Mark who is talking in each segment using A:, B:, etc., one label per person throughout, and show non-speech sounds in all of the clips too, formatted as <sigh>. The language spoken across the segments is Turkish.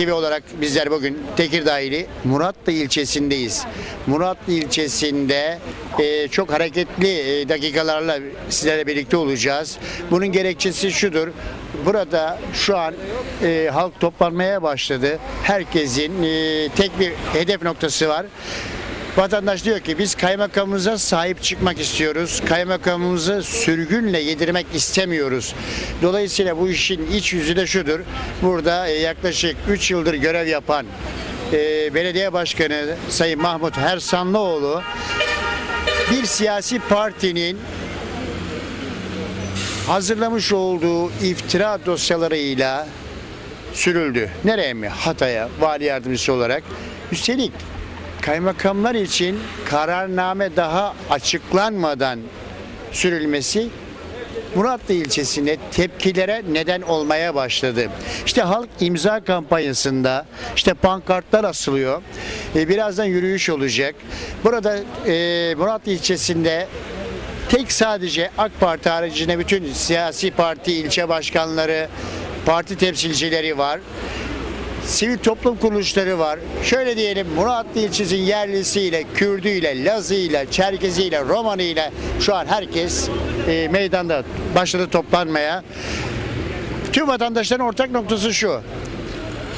A: TV olarak bizler bugün Tekirdağ ili Muratlı ilçesindeyiz. Muratlı ilçesinde e, çok hareketli e, dakikalarla sizlerle birlikte olacağız. Bunun gerekçesi şudur. Burada şu an e, halk toplanmaya başladı. Herkesin e, tek bir hedef noktası var. Vatandaş diyor ki biz kaymakamımıza sahip çıkmak istiyoruz. Kaymakamımızı sürgünle yedirmek istemiyoruz. Dolayısıyla bu işin iç yüzü de şudur. Burada e, yaklaşık 3 yıldır görev yapan e, belediye başkanı Sayın Mahmut Hersanlıoğlu bir siyasi partinin hazırlamış olduğu iftira dosyalarıyla sürüldü. Nereye mi? Hatay'a vali yardımcısı olarak. Üstelik kaymakamlar için kararname daha açıklanmadan sürülmesi Muratlı ilçesinde tepkilere neden olmaya başladı. İşte halk imza kampanyasında işte pankartlar asılıyor. E, birazdan yürüyüş olacak. Burada e, Muratlı ilçesinde tek sadece AK Parti haricinde bütün siyasi parti ilçe başkanları, parti temsilcileri var sivil toplum kuruluşları var. Şöyle diyelim Muratlı ilçesinin yerlisiyle, Kürdüyle, Lazıyla, Çerkeziyle, Romanıyla şu an herkes e, meydanda başladı toplanmaya. Tüm vatandaşların ortak noktası şu.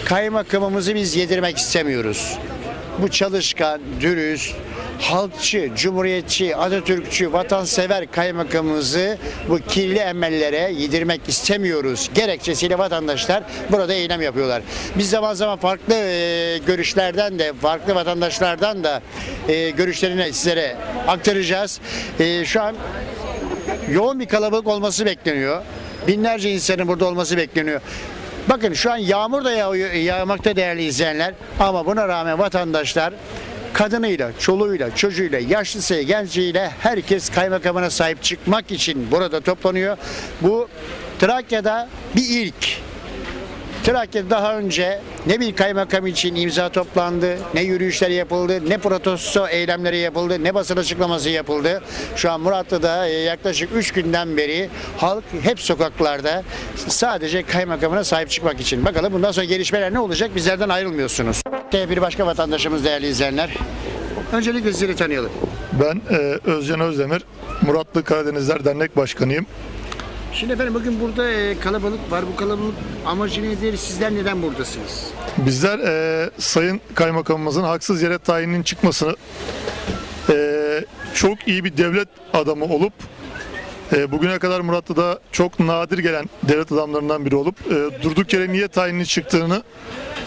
A: Kaymakamımızı biz yedirmek istemiyoruz. Bu çalışkan, dürüst, halkçı, cumhuriyetçi, Atatürkçü, vatansever kaymakamımızı bu kirli emellere yedirmek istemiyoruz. Gerekçesiyle vatandaşlar burada eylem yapıyorlar. Biz zaman zaman farklı e, görüşlerden de, farklı vatandaşlardan da e, görüşlerini sizlere aktaracağız. E, şu an yoğun bir kalabalık olması bekleniyor. Binlerce insanın burada olması bekleniyor. Bakın şu an yağmur da yağıyor, yağmakta değerli izleyenler ama buna rağmen vatandaşlar kadınıyla, çoluğuyla, çocuğuyla, yaşlısıyla, genciyle herkes kaymakamına sahip çıkmak için burada toplanıyor. Bu Trakya'da bir ilk. Trakya'da daha önce ne bir kaymakam için imza toplandı, ne yürüyüşler yapıldı, ne protesto eylemleri yapıldı, ne basın açıklaması yapıldı. Şu an Muratlı'da e, yaklaşık 3 günden beri halk hep sokaklarda sadece kaymakamına sahip çıkmak için. Bakalım bundan sonra gelişmeler ne olacak? Bizlerden ayrılmıyorsunuz. Bir başka vatandaşımız değerli izleyenler. Öncelikle sizleri tanıyalım.
B: Ben e, Özcan Özdemir, Muratlı Karadenizler Dernek Başkanıyım.
A: Şimdi efendim bugün burada e, kalabalık var. Bu kalabalık amacı nedir? Sizler neden buradasınız?
B: Bizler e, Sayın Kaymakamımızın haksız yere tayininin çıkmasını e, çok iyi bir devlet adamı olup e, bugüne kadar Muratlı'da çok nadir gelen devlet adamlarından biri olup e, durduk yere niye tayininin çıktığını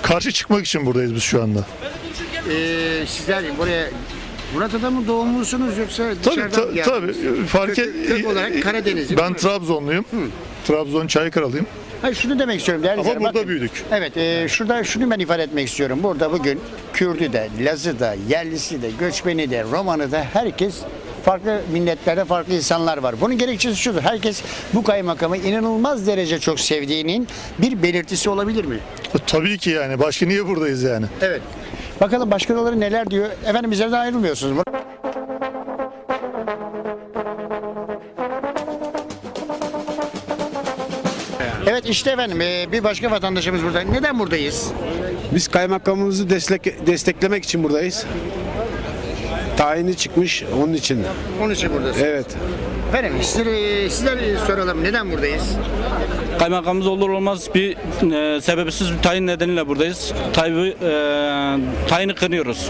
B: karşı çıkmak için buradayız biz şu anda.
A: Ee, sizler buraya Murat'ta mı doğumlusunuz yoksa
B: Tabii
A: dışarıdan
B: ta- tabii fark et.
A: Kök- kök olarak Karadenizli,
B: Ben? Trabzonluyum. Trabzon Çaykaralıyım.
A: Hayır şunu demek istiyorum değerli
B: Ama
A: izleyenler,
B: burada
A: bakın.
B: büyüdük.
A: Evet e, şurada şunu ben ifade etmek istiyorum. Burada bugün Kürdü de, Lazı da, Yerlisi de, Göçmeni de, Romanı da herkes farklı milletlerde farklı insanlar var. Bunun gerekçesi şudur. Herkes bu kaymakamı inanılmaz derece çok sevdiğinin bir belirtisi olabilir mi?
B: E, Tabii ki yani. Başka niye buradayız yani?
A: Evet. Bakalım başkaları neler diyor. Efendim bizlerden ayrılmıyorsunuz. Evet işte efendim e, bir başka vatandaşımız burada. Neden buradayız?
C: Biz kaymakamımızı destek, desteklemek için buradayız. Tayini çıkmış onun için.
A: Onun için buradasınız.
C: Evet.
A: Efendim sizlere, sizlere soralım neden buradayız?
D: Kaymakamımız olur olmaz bir e, sebepsiz bir tayin nedeniyle buradayız. Tayyip'i e, tayini kınıyoruz.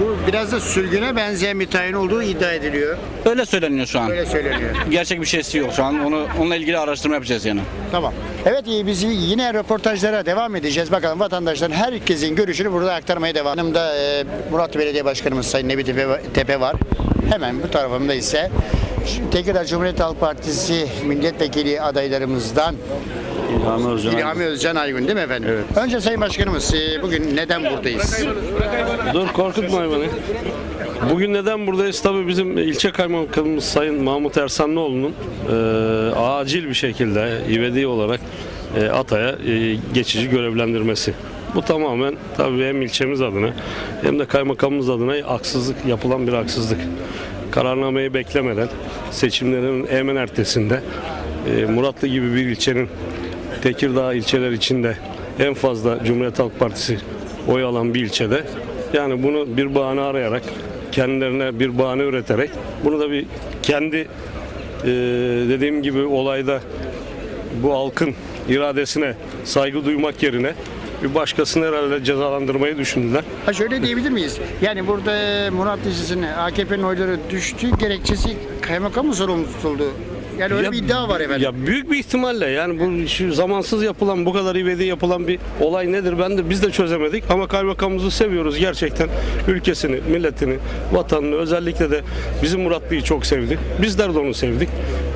A: Bu biraz da sürgüne benzeyen bir tayin olduğu iddia ediliyor.
D: Öyle söyleniyor şu an.
A: Öyle söyleniyor.
D: Gerçek bir şeysi yok şu an. Onu onunla ilgili araştırma yapacağız yani.
A: Tamam. Evet iyi, biz yine röportajlara devam edeceğiz. Bakalım vatandaşların herkesin görüşünü burada aktarmaya devam. Yanımda e, Murat Belediye Başkanımız Sayın Nebi Tepe, Tepe var. Hemen bu tarafımda ise Tekirdağ Cumhuriyet Halk Partisi milletvekili adaylarımızdan İlhami Özcan Aygün değil mi efendim? Evet. Önce Sayın Başkanımız e, bugün neden buradayız?
E: Dur korkutma beni. Bugün neden buradayız? Tabii bizim ilçe kaymakamımız Sayın Mahmut Ersanlıoğlu'nun e, acil bir şekilde ivedi olarak e, Atay'a e, geçici görevlendirmesi. Bu tamamen tabii hem ilçemiz adına hem de kaymakamımız adına haksızlık yapılan bir haksızlık. Kararnameyi beklemeden seçimlerin hemen ertesinde e, Muratlı gibi bir ilçenin Tekirdağ ilçeler içinde en fazla Cumhuriyet Halk Partisi oy alan bir ilçede. Yani bunu bir bahane arayarak, kendilerine bir bahane üreterek, bunu da bir kendi e, dediğim gibi olayda bu halkın iradesine saygı duymak yerine bir başkasını herhalde cezalandırmayı düşündüler.
A: Ha şöyle diyebilir miyiz? Yani burada Murat Dizisi'nin AKP'nin oyları düştü gerekçesi kaymakam mı sorumlu tutuldu? Yani öyle
E: Ya-
A: bir iddia var efendim.
E: Ya büyük bir ihtimalle yani bu şu zamansız yapılan bu kadar ivedi yapılan bir olay nedir ben de biz de çözemedik ama kaymakamımızı seviyoruz gerçekten ülkesini, milletini, vatanını özellikle de bizim Muratlı'yı çok sevdi. Bizler de onu sevdik.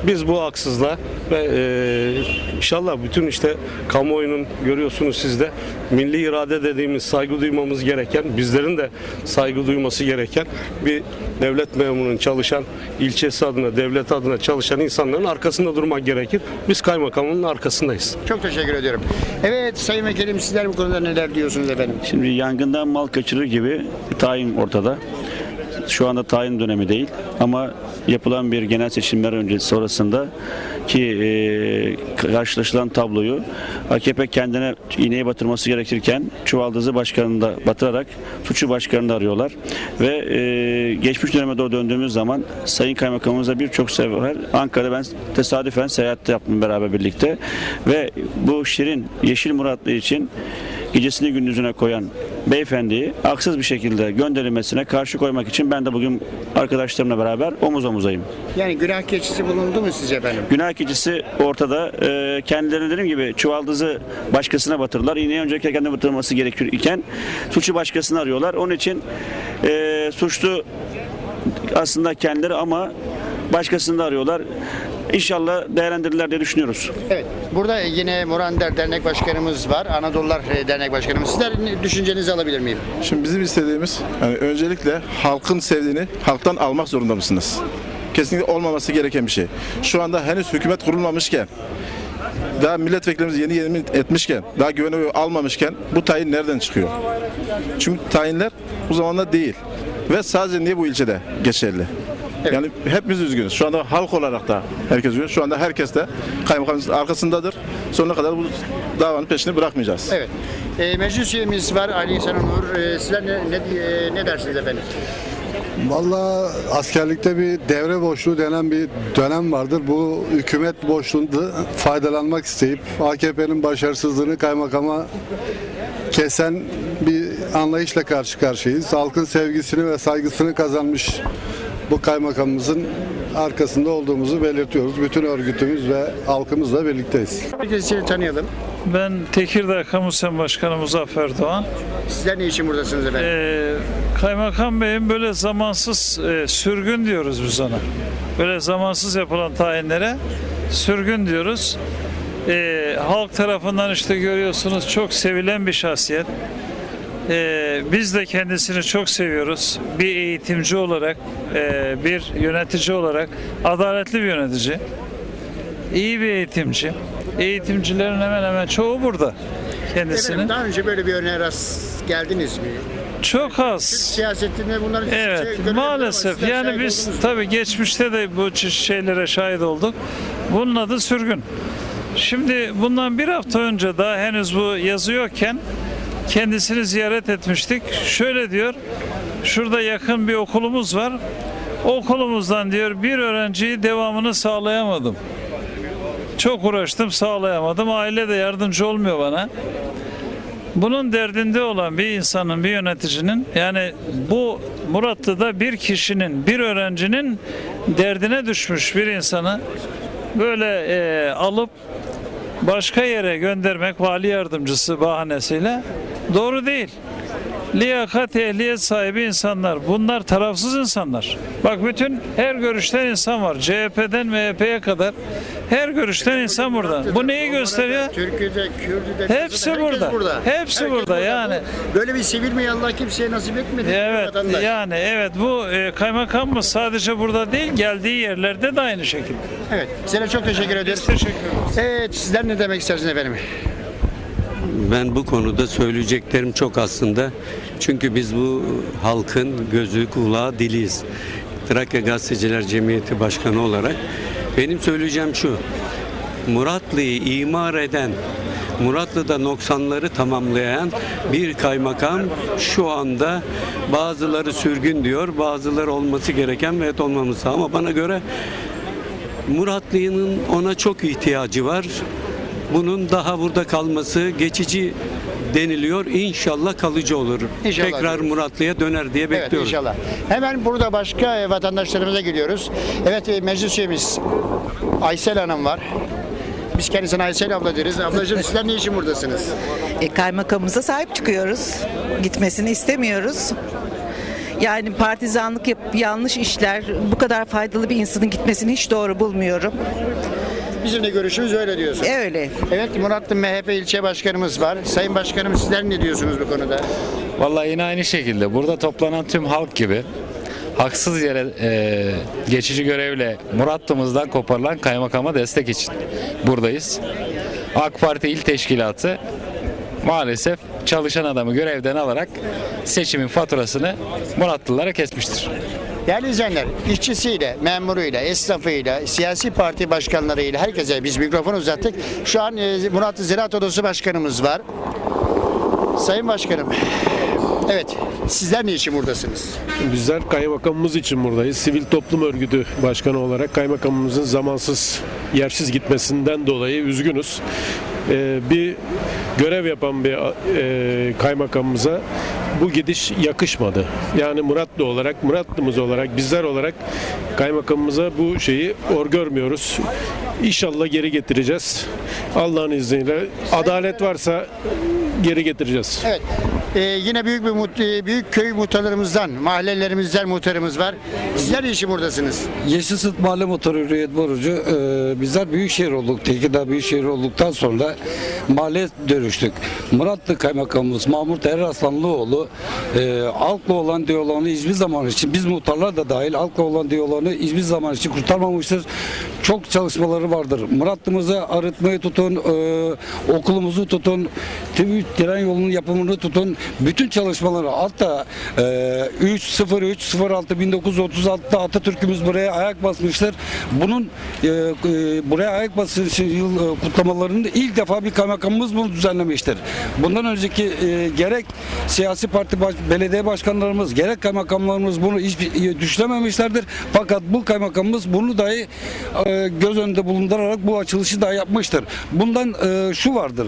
E: Biz bu haksızlığa ve e, inşallah bütün işte kamuoyunun görüyorsunuz siz de milli irade dediğimiz saygı duymamız gereken, bizlerin de saygı duyması gereken bir devlet memurunun çalışan, ilçesi adına, devlet adına çalışan insanların arkasında durmak gerekir. Biz kaymakamın arkasındayız.
A: Çok teşekkür ediyorum. Evet Sayın Vekilim sizler bu konuda neler diyorsunuz efendim?
F: Şimdi yangından mal kaçırır gibi tayin ortada. Şu anda tayin dönemi değil ama yapılan bir genel seçimler öncesi sonrasında ki e, karşılaşılan tabloyu AKP kendine iğneyi batırması gerekirken Çuvaldızı başkanını da batırarak suçu başkanını arıyorlar. Ve e, geçmiş döneme doğru döndüğümüz zaman Sayın Kaymakamımızla birçok sefer Ankara'da ben tesadüfen seyahat yaptım beraber birlikte. Ve bu Şirin Yeşil Muratlı için gecesini gündüzüne koyan beyefendiyi haksız bir şekilde gönderilmesine karşı koymak için ben de bugün arkadaşlarımla beraber omuz omuzayım.
A: Yani günah keçisi bulundu mu sizce efendim?
F: Günah keçisi ortada. Ee, kendilerine dediğim gibi çuvaldızı başkasına batırırlar. İğneyi öncelikle kendine batırılması gerekir iken suçu başkasına arıyorlar. Onun için e, suçlu aslında kendileri ama başkasını da arıyorlar. İnşallah değerlendirirler diye düşünüyoruz.
A: Evet. Burada yine Murander Dernek Başkanımız var. Anadolular e, Dernek Başkanımız. Sizler düşüncenizi alabilir miyim?
G: Şimdi bizim istediğimiz yani öncelikle halkın sevdiğini halktan almak zorunda mısınız? Kesinlikle olmaması gereken bir şey. Şu anda henüz hükümet kurulmamışken daha milletvekillerimiz yeni yeni etmişken, daha güven oyu almamışken bu tayin nereden çıkıyor? Çünkü tayinler bu zamanda değil. Ve sadece niye bu ilçede geçerli? <laughs> Yani hepimiz üzgünüz. Şu anda halk olarak da herkes üzgün. Şu anda herkes de kaymakamımızın arkasındadır. Sonuna kadar bu davanın peşini bırakmayacağız.
A: Evet. E, meclis üyemiz var Ali İhsan Onur. E, sizler ne, ne, e, ne dersiniz efendim?
H: Vallahi askerlikte bir devre boşluğu denen bir dönem vardır. Bu hükümet boşluğunda faydalanmak isteyip AKP'nin başarısızlığını kaymakama kesen bir anlayışla karşı karşıyayız. Halkın sevgisini ve saygısını kazanmış bu kaymakamımızın arkasında olduğumuzu belirtiyoruz. Bütün örgütümüz ve halkımızla birlikteyiz.
A: Herkes seni tanıyalım.
I: Ben Tekirdağ Kamusen Başkanı Muzaffer Doğan.
A: Sizler ne için buradasınız efendim?
I: Ee, Kaymakam Bey'in böyle zamansız e, sürgün diyoruz biz ona. Böyle zamansız yapılan tayinlere sürgün diyoruz. Ee, halk tarafından işte görüyorsunuz çok sevilen bir şahsiyet. Ee, biz de kendisini çok seviyoruz. Bir eğitimci olarak, e, bir yönetici olarak adaletli bir yönetici. iyi bir eğitimci. Eğitimcilerin hemen hemen çoğu burada kendisinin.
A: Efendim, daha önce böyle bir örneğe rast geldiniz mi?
I: Çok az.
A: Siyasetinde bunların
I: Evet
A: şey,
I: maalesef yani biz tabii geçmişte de bu şeylere şahit olduk. Bunun adı sürgün. Şimdi bundan bir hafta önce daha henüz bu yazı yokken kendisini ziyaret etmiştik. Şöyle diyor şurada yakın bir okulumuz var. Okulumuzdan diyor bir öğrenciyi devamını sağlayamadım. Çok uğraştım sağlayamadım. Aile de yardımcı olmuyor bana. Bunun derdinde olan bir insanın, bir yöneticinin yani bu Muratlı'da bir kişinin, bir öğrencinin derdine düşmüş bir insanı böyle e, alıp başka yere göndermek vali yardımcısı bahanesiyle doğru değil. Liyakat, ehliyet sahibi insanlar. Bunlar tarafsız insanlar. Bak bütün her görüşten insan var. CHP'den MHP'ye kadar her görüşten insan burada. Bu neyi gösteriyor?
A: Türk'ü de, Kürt'ü de,
I: Hepsi
A: Kızı da, herkes
I: burada. Hepsi burada, yani.
A: Böyle bir sevilmeyi Allah kimseye nasip etmedi.
I: Evet yani evet bu e, kaymakamımız sadece burada değil geldiği yerlerde de aynı şekilde.
A: Evet. Size çok teşekkür ediyoruz.
I: Teşekkür ederiz.
A: Evet. Sizler ne demek istersiniz efendim?
J: Ben bu konuda söyleyeceklerim çok aslında. Çünkü biz bu halkın gözü, kulağı, diliyiz. Trakya Gazeteciler Cemiyeti Başkanı olarak benim söyleyeceğim şu. Muratlı'yı imar eden Muratlı'da noksanları tamamlayan bir kaymakam şu anda bazıları sürgün diyor, bazıları olması gereken ve et olmaması. Ama bana göre Muratlı'nın ona çok ihtiyacı var. Bunun daha burada kalması geçici deniliyor. İnşallah kalıcı olur.
A: İnşallah
J: Tekrar. Muratlı'ya döner diye
A: Evet
J: bekliyoruz.
A: inşallah. Hemen burada başka e, vatandaşlarımıza gidiyoruz. Evet e, meclis üyemiz Aysel Hanım var. Biz kendisine Aysel abla deriz. Ablacığım <laughs> sizler ne için buradasınız?
K: E, kaymakamımıza sahip çıkıyoruz. Gitmesini istemiyoruz. Yani partizanlık yap, yanlış işler, bu kadar faydalı bir insanın gitmesini hiç doğru bulmuyorum.
A: Bizim de görüşümüz öyle diyorsun.
K: E, öyle.
A: Evet Muratlı MHP ilçe başkanımız var. Sayın başkanım sizler ne diyorsunuz bu konuda?
L: Vallahi yine aynı şekilde burada toplanan tüm halk gibi haksız yere e, geçici görevle Muratlı'mızdan koparılan kaymakama destek için buradayız. AK Parti İl Teşkilatı maalesef çalışan adamı görevden alarak seçimin faturasını Muratlılara kesmiştir.
A: Değerli izleyenler, işçisiyle, memuruyla, esnafıyla, siyasi parti başkanlarıyla herkese biz mikrofon uzattık. Şu an e, Muratlı Ziraat Odası Başkanımız var. Sayın Başkanım, evet sizler ne için buradasınız?
M: Bizler kaymakamımız için buradayız. Sivil toplum örgütü başkanı olarak kaymakamımızın zamansız, yersiz gitmesinden dolayı üzgünüz. Ee, bir görev yapan bir e, kaymakamımıza bu gidiş yakışmadı. Yani Muratlı olarak, Muratlımız olarak, bizler olarak kaymakamımıza bu şeyi or görmüyoruz. İnşallah geri getireceğiz. Allah'ın izniyle. Adalet varsa geri getireceğiz.
A: Evet. e, yine büyük bir mut- e, büyük köy muhtarlarımızdan, mahallelerimizden muhtarımız var. Sizler için buradasınız?
N: Yeşil Sıt Mahalle Motor Hürriyet Borucu e, bizler Büyükşehir olduk. Tekirdağ Büyükşehir olduktan sonra mahalle dönüştük. Muratlı Kaymakamımız Mahmut Er Aslanlıoğlu e, halkla olan diyaloğunu hiçbir zaman için biz muhtarlar da dahil halkla olan diyaloğunu hiçbir zaman için kurtarmamıştır. Çok çalışmaları vardır. Muratlımızı arıtmayı tutun, e, okulumuzu tutun, TÜBİ tren yolunun yapımını tutun. Bütün çalışmaları hatta e, 303 06 1936'da Atatürk'ümüz buraya ayak basmıştır. Bunun e, e, buraya ayak basışı yıl e, kutlamalarını ilk defa bir kaymakamımız bunu düzenlemiştir. Bundan önceki e, gerek siyasi parti baş, belediye başkanlarımız gerek kaymakamlarımız bunu hiç e, düşünememişlerdir. Fakat bu kaymakamımız bunu dahi e, göz önünde bulundurarak bu açılışı da yapmıştır. Bundan e, şu vardır.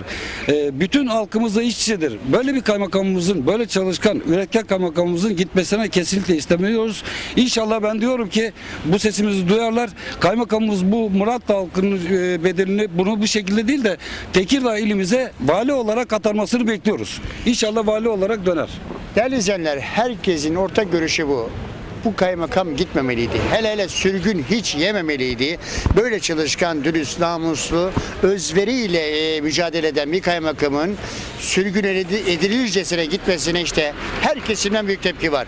N: E, bütün halkımızla iç içedir. Böyle bir kaymakamımızın, böyle çalışkan, üretken kaymakamımızın gitmesine kesinlikle istemiyoruz. İnşallah ben diyorum ki bu sesimizi duyarlar. Kaymakamımız bu Murat halkının e, bedelini bunu bu şekilde değil de Tekirdağ ilimize vali olarak atanmasını bekliyoruz. İnşallah vali olarak döner.
A: Değerli izleyenler, herkesin ortak görüşü bu. Bu kaymakam gitmemeliydi. Hele hele sürgün hiç yememeliydi. Böyle çalışkan, dürüst, namuslu, özveriyle e, mücadele eden bir kaymakamın sürgün edi- edilircesine gitmesine işte her kesimden büyük tepki var.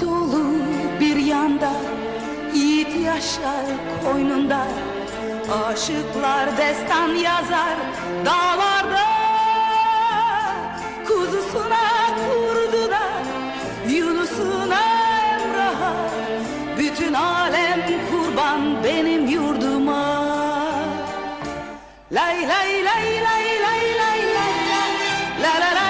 O: Anadolu bir yanda Yiğit yaşar koynunda Aşıklar destan yazar dağlarda Kuzusuna kurdu Yunus'una Emrah'a Bütün alem kurban benim yurduma Lay lay lay lay lay lay lay lay La la lay lay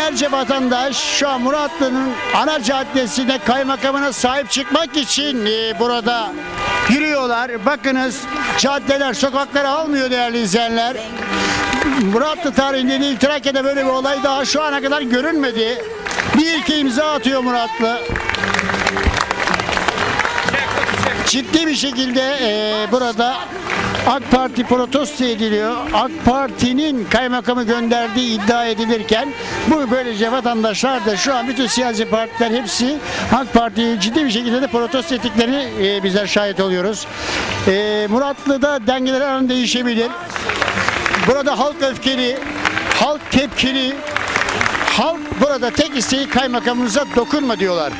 A: Binlerce vatandaş şu an Muratlı'nın ana caddesine kaymakamına sahip çıkmak için e, burada yürüyorlar. Bakınız caddeler sokakları almıyor değerli izleyenler. Muratlı tarihinde değil Trakya'da böyle bir olay daha şu ana kadar görünmedi. Bir ilke imza atıyor Muratlı. Ciddi bir şekilde e, burada AK Parti protesto ediliyor. AK Parti'nin kaymakamı gönderdiği iddia edilirken bu böylece vatandaşlar da şu an bütün siyasi partiler hepsi AK Parti'yi ciddi bir şekilde de protesto ettiklerini e, bizler şahit oluyoruz. E, Muratlı'da dengeler an değişebilir. Burada halk öfkeli, halk tepkili, halk burada tek isteği kaymakamımıza dokunma diyorlar.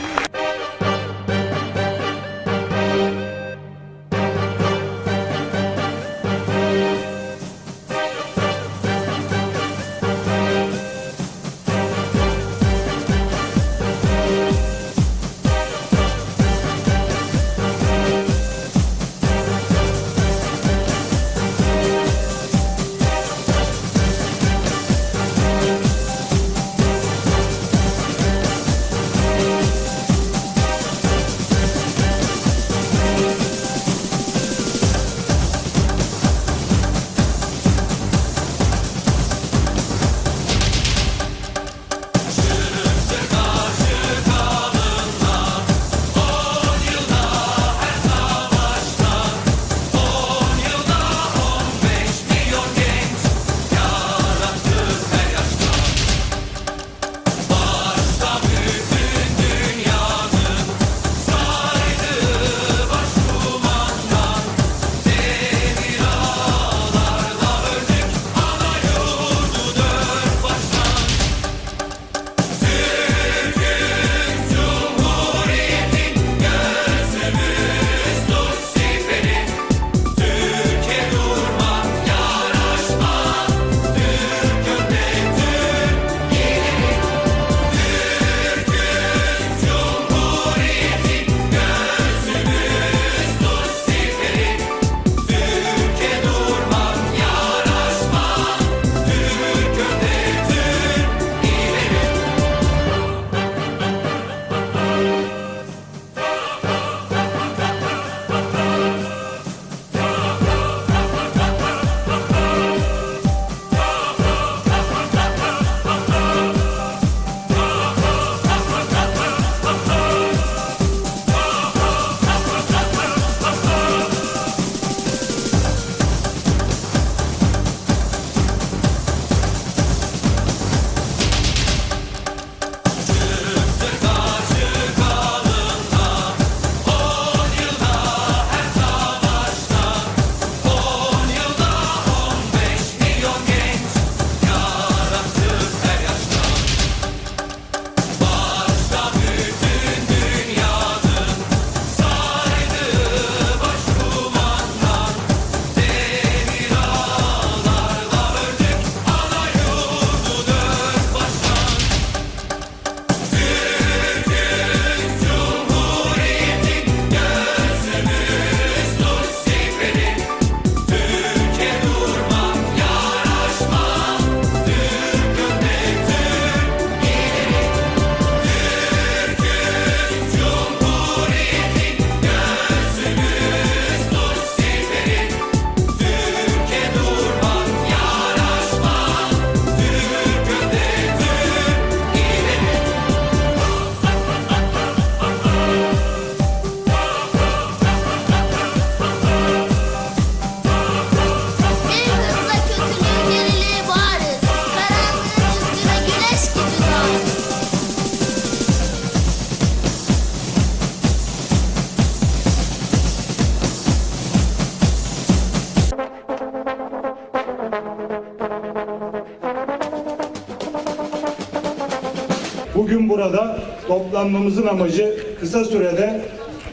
P: Toplanmamızın amacı kısa sürede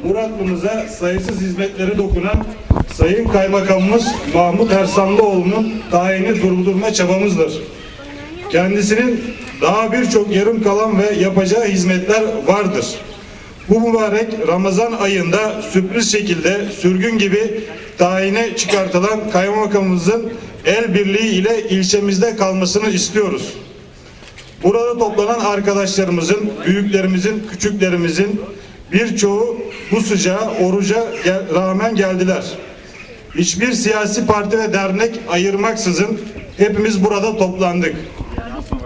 P: Muratlı'mıza sayısız hizmetleri dokunan Sayın Kaymakamımız Mahmut Ersanlıoğlu'nun tayini durdurma çabamızdır. Kendisinin daha birçok yarım kalan ve yapacağı hizmetler vardır. bu mübarek Ramazan ayında sürpriz şekilde sürgün gibi tayine çıkartılan kaymakamımızın el birliği ile ilçemizde kalmasını istiyoruz. Burada toplanan arkadaşlarımızın, büyüklerimizin, küçüklerimizin birçoğu bu sıcağa, oruca gel- rağmen geldiler. Hiçbir siyasi parti ve dernek ayırmaksızın hepimiz burada toplandık.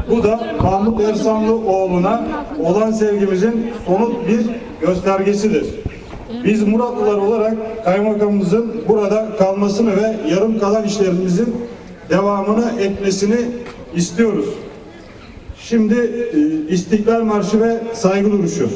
P: Bu da Mahmut Ersanlı oğluna olan sevgimizin somut bir göstergesidir. Biz Muratlılar olarak kaymakamımızın burada kalmasını ve yarım kalan işlerimizin devamını etmesini istiyoruz. Şimdi e, İstiklal Marşı ve saygı duruşu.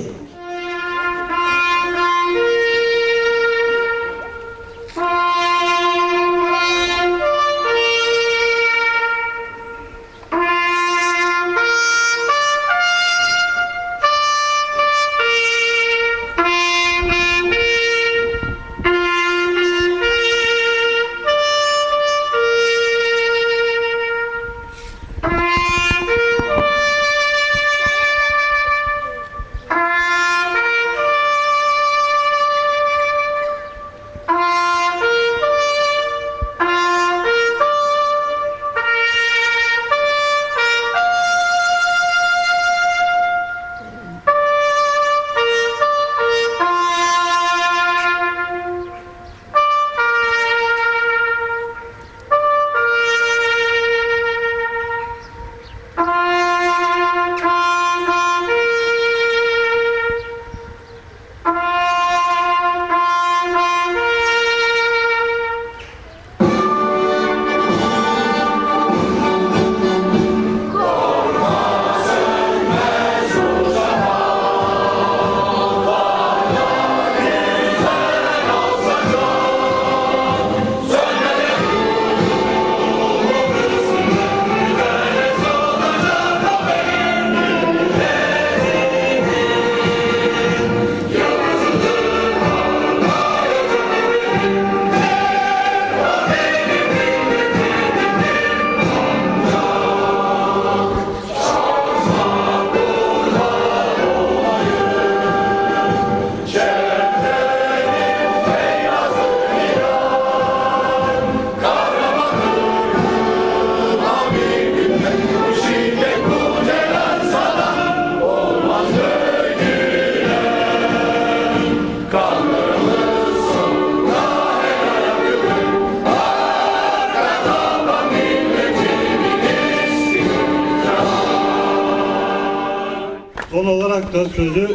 P: Son olarak da sözü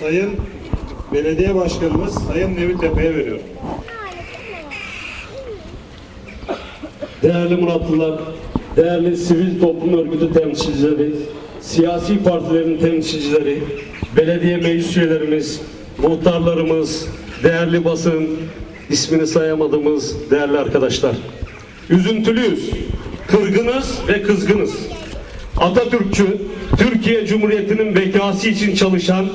P: Sayın Belediye Başkanımız Sayın Nevin Tepe'ye veriyorum.
E: Değerli Muratlılar, değerli sivil toplum örgütü temsilcileri, siyasi partilerin temsilcileri, belediye meclis üyelerimiz, muhtarlarımız, değerli basın, ismini sayamadığımız değerli arkadaşlar. Üzüntülüyüz, kırgınız ve kızgınız. Atatürkçü, Türkiye Cumhuriyeti'nin bekası için çalışan,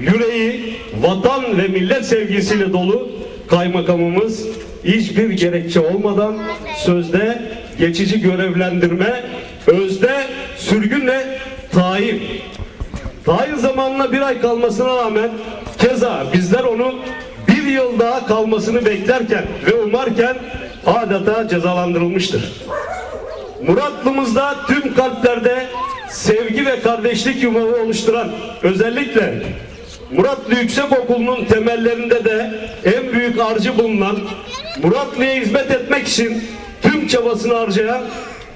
E: yüreği vatan ve millet sevgisiyle dolu kaymakamımız hiçbir gerekçe olmadan sözde geçici görevlendirme, özde sürgünle tayin. Tayin zamanına bir ay kalmasına rağmen keza bizler onun bir yıl daha kalmasını beklerken ve umarken adeta cezalandırılmıştır. Muratlımızda tüm kalplerde sevgi ve kardeşlik yumağı oluşturan özellikle Muratlı Yüksekokulu'nun temellerinde de en büyük harcı bulunan Muratlı'ya hizmet etmek için tüm çabasını harcayan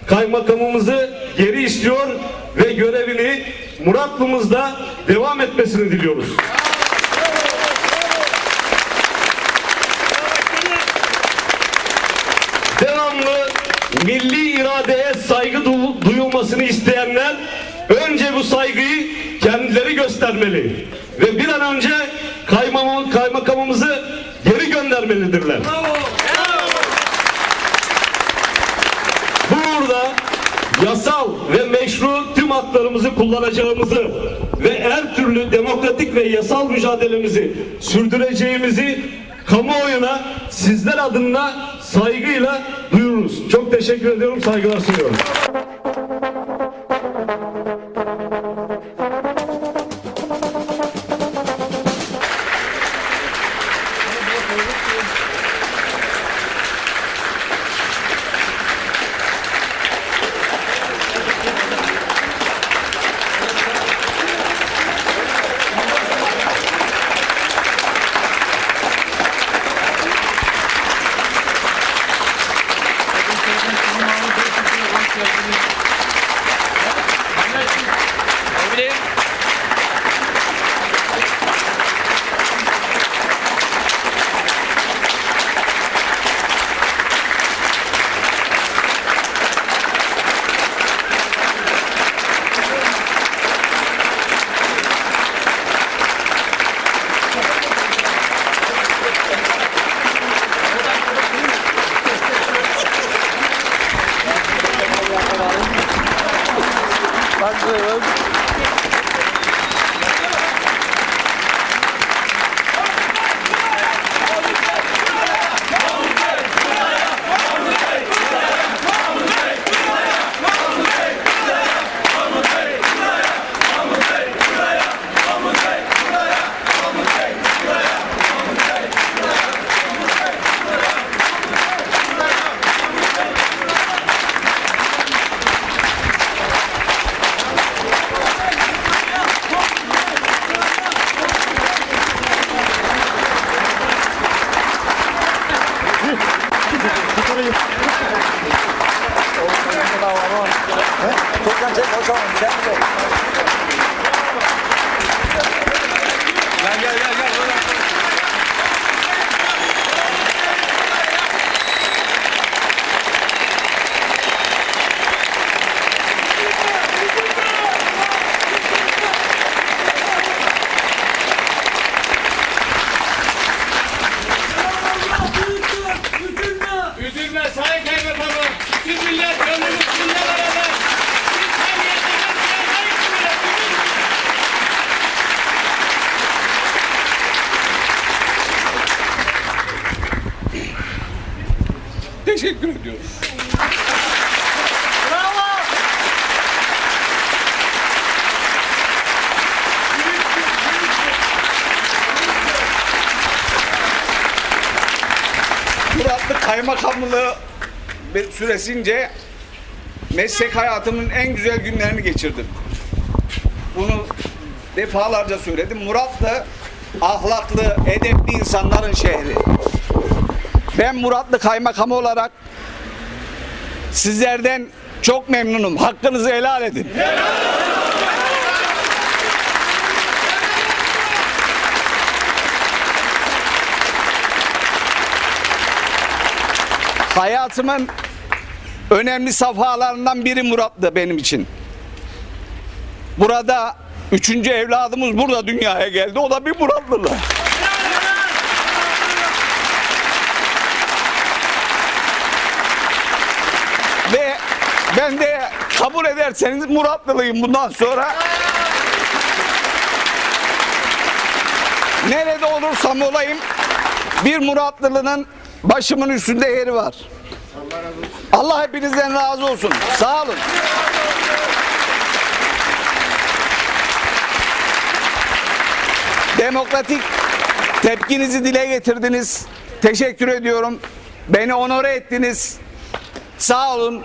E: kaymakamımızı geri istiyor ve görevini Muratlımızda devam etmesini diliyoruz. Milli iradeye saygı du- duyulmasını isteyenler önce bu saygıyı kendileri göstermeli ve bir an önce kaymamı, kaymakamımızı geri göndermelidirler. Burada yasal ve meşru tüm haklarımızı kullanacağımızı ve her türlü demokratik ve yasal mücadelemizi sürdüreceğimizi kamuoyuna sizler adına saygıyla duyururuz. Çok teşekkür ediyorum, saygılar sunuyorum.
Q: Teşekkür ediyoruz. Bravo.
R: Muratlı kaymakamlığı süresince meslek hayatımın en güzel günlerini geçirdim. Bunu defalarca söyledim. Muratlı ahlaklı, edepli insanların şehri. Ben Muratlı kaymakamı olarak sizlerden çok memnunum. Hakkınızı helal edin. Hayatımın önemli safhalarından biri Murat'tı benim için. Burada üçüncü evladımız burada dünyaya geldi. O da bir Muratlılı. Ve ben de kabul ederseniz Muratlılıyım bundan sonra. Nerede olursam olayım bir Muratlılının başımın üstünde yeri var. Allah hepinizden razı olsun. Sağ olun. Demokratik tepkinizi dile getirdiniz. Teşekkür ediyorum. Beni onore ettiniz. Sağ olun.